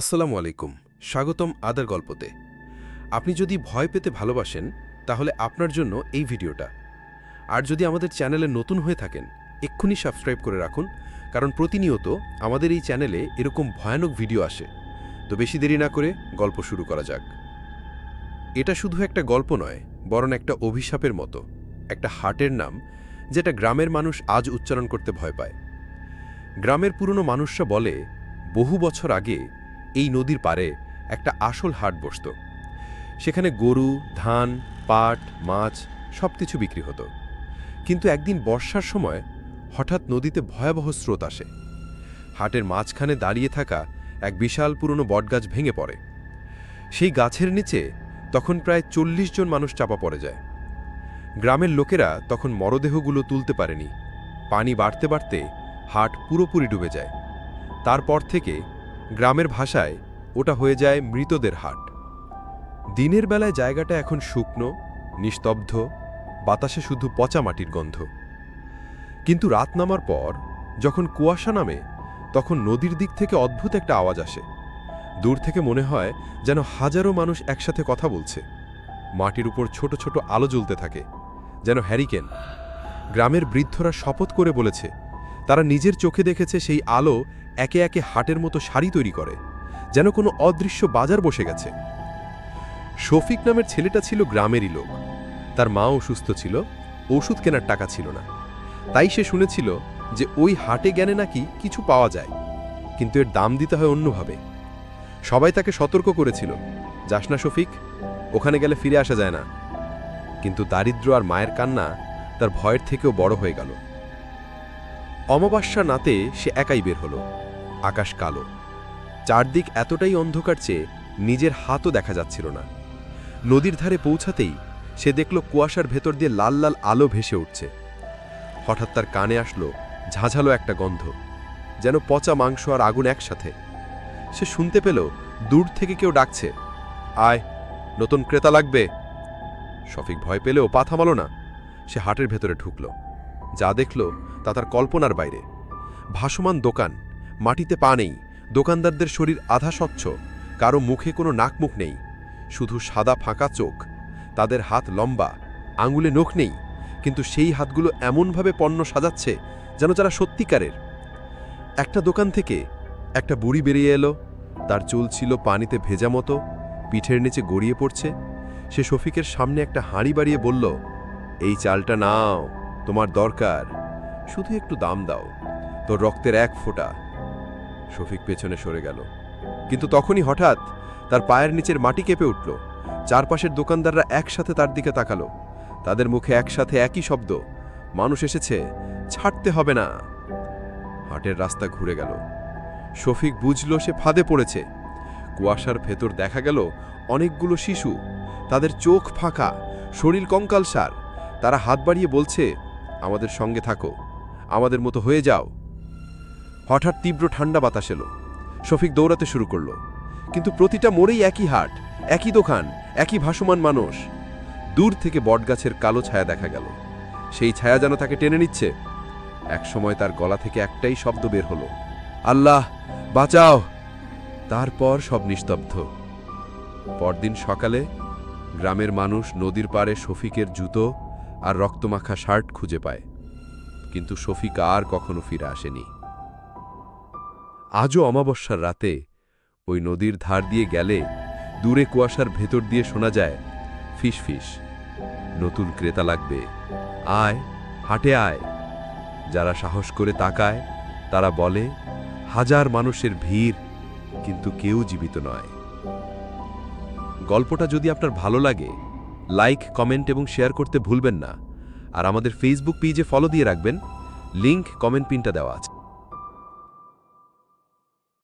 আসসালামু আলাইকুম, স্বাগতম আদার গল্পতে। আপনি যদি ভয় পেতে ভালোবাসেন, তাহলে আপনার জন্য এই ভিডিওটা। আর যদি আমাদের চ্যানেলে নতুন হয়ে থাকেন, এক্ষুনি সাবস্ক্রাইব করে রাখুন, কারণ প্রতিনিয়ত আমাদের এই চ্যানেলে এরকম ভয়ানক ভিডিও আসে। তো বেশি দেরি না করে গল্প শুরু করা যাক। এটা শুধু একটা গল্প নয়, বরং একটা অভিশাপের মতো, একটা হাটের নাম, যেটা গ্রামের মানুষ আজ উচ্চারণ করতে ভয় পায়। গ্রামের পুরনো মানুষরা বলে, বহু বছর আগে এই নদীর পারে একটা আসল হাট বসত। সেখানে গরু, ধান, পাট, মাছ সব কিছু বিক্রি হতো। কিন্তু একদিন বর্ষার সময় হঠাৎ নদীতে ভয়াবহ স্রোত আসে। হাটের মাঝখানে দাঁড়িয়ে থাকা এক বিশাল পুরনো বটগাছ ভেঙে পড়ে। সেই গাছের নিচে তখন প্রায় চল্লিশ জন মানুষ চাপা পড়ে যায়। গ্রামের লোকেরা তখন মরদেহগুলো তুলতে পারেনি। পানি বাড়তে বাড়তে হাট পুরোপুরি ডুবে যায়। তারপর থেকে গ্রামের ভাষায় ওটা হয়ে যায় মৃতদের হাট। দিনের বেলায় জায়গাটা এখন শুকনো, নিস্তব্ধ, বাতাসে শুধু পচা মাটির গন্ধ। কিন্তু রাত নামার পর, যখন কুয়াশা নামে, তখন নদীর দিক থেকে অদ্ভুত একটা আওয়াজ আসে। দূর থেকে মনে হয় যেন হাজারো মানুষ একসাথে কথা বলছে। মাটির উপর ছোট ছোট আলো জ্বলতে থাকে, যেন হ্যারিকেন, গ্রামের বৃদ্ধরা শপথ করে বলেছে, তারা নিজের চোখে দেখেছে সেই আলো একে একে হাটের মতো শাড়ি তৈরি করে, যেন কোনো অদৃশ্য বাজার বসে গেছে। শফিক নামের ছেলেটা ছিল গ্রামেরই লোক। তার মা অসুস্থ ছিল, ওষুধ কেনার টাকা ছিল না। তাই সে শুনেছিল যে ওই হাটে জ্ঞানে নাকি কিছু পাওয়া যায়, কিন্তু এর দাম দিতে হয় অন্যভাবে। সবাই তাকে সতর্ক করেছিল, যাস না শফিক, ওখানে গেলে ফিরে আসা যায় না। কিন্তু দারিদ্র আর মায়ের কান্না তার ভয়ের থেকেও বড় হয়ে গেল। অমাবস্যা নাতে সে একাই বের হলো। আকাশ কালো। চারদিক এতটাই অন্ধকার চেয়ে নিজের হাতও দেখা যাচ্ছিল না। নদীর ধারে পৌঁছাতেই সে দেখল কুয়াশার ভেতর দিয়ে লাল লাল আলো ভেসে উঠছে। হঠাৎ তার কানে আসলো ঝাঝালো একটা গন্ধ, যেন পচা মাংস আর আগুন একসাথে। সে শুনতে পেল দূর থেকে কেউ ডাকছে, আয়, নতুন ক্রেতা লাগবে। শফিক ভয় পেলেও পা থামালো না, সে হাটের ভেতরে ঢুকল। যা দেখল তা তার কল্পনার বাইরে। ভাসমান দোকান মাটিতে পা নেই, দোকানদারদের শরীর আধা স্বচ্ছ, কারও মুখে কোনো নাকমুখ নেই, শুধু সাদা ফাঁকা চোখ, তাদের হাত লম্বা, আঙুলে নখ নেই, কিন্তু সেই হাতগুলো এমনভাবে পণ্য সাজাচ্ছে যেন যারা সত্যিকারের। একটা দোকান থেকে একটা বুড়ি বেরিয়ে এলো, তার চুল ছিল পানিতে ভেজা মতো, পিঠের নিচে গড়িয়ে পড়ছে। সে শফিকের সামনে একটা হাঁড়ি বাড়িয়ে বলল, এই চালটা নাও, তোমার দরকার, শুধু একটু দাম দাও, তোর রক্তের এক ফোঁটা। শফিক পেছনে সরে গেল। কিন্তু তখনই হঠাৎ তার পায়ের নিচের মাটি কেঁপে উঠল। চারপাশের দোকানদাররা একসাথে তার দিকে তাকালো। তাদের মুখে একসাথে একই শব্দ, মানুষ এসেছে, ছাড়তে হবে না। হাটের রাস্তা ঘুরে গেল। শফিক বুঝল সে ফাঁদে পড়েছে। কুয়াশার ভেতর দেখা গেল অনেকগুলো শিশু। তাদের চোখ ফাঁকা, শরীর কঙ্কালসার। তারা হাত বাড়িয়ে বলছে, আমাদের সঙ্গে থাকো। আমাদের মতো হয়ে যাও। হঠাৎ তীব্র ঠান্ডা বাতাস এলো। শফিক দৌড়াতে শুরু করল। কিন্তু প্রতিটা মোড়েই একই হাট, একই দোকান, একই ভাসমান মানুষ। দূর থেকে বটগাছের কালো ছায়া দেখা গেল। সেই ছায়া যেন তাকে টেনে নিচ্ছে। একসময় তার গলা থেকে একটাই শব্দ বের হলো। আল্লাহ, বাঁচাও! তারপর সব নিস্তব্ধ। পরদিন সকালে গ্রামের মানুষ নদীর পাড়ে শফিকের জুতো আর রক্তমাখা শার্ট খুঁজে পায়। কিন্তু শফিক আর কখনো ফিরে আসেনি। আজও অমাবস্যার রাতে ওই নদীর ধার দিয়ে গেলে দূরে কুয়াশার ভেতর দিয়ে শোনা যায়, ফিস ফিস। নতুন ক্রেতা লাগবে। আয়, হাটে আয়। যারা সাহস করে তাকায়, তারা বলে, হাজার মানুষের ভিড় কিন্তু কেউ জীবিত নয়। গল্পটা যদি আপনার ভালো লাগে, লাইক, কমেন্ট এবং শেয়ার করতে ভুলবেন না। আর আমাদের ফেসবুক পেজে ফলো দিয়ে রাখবেন। লিংক কমেন্ট পিনটা দেওয়া আছে।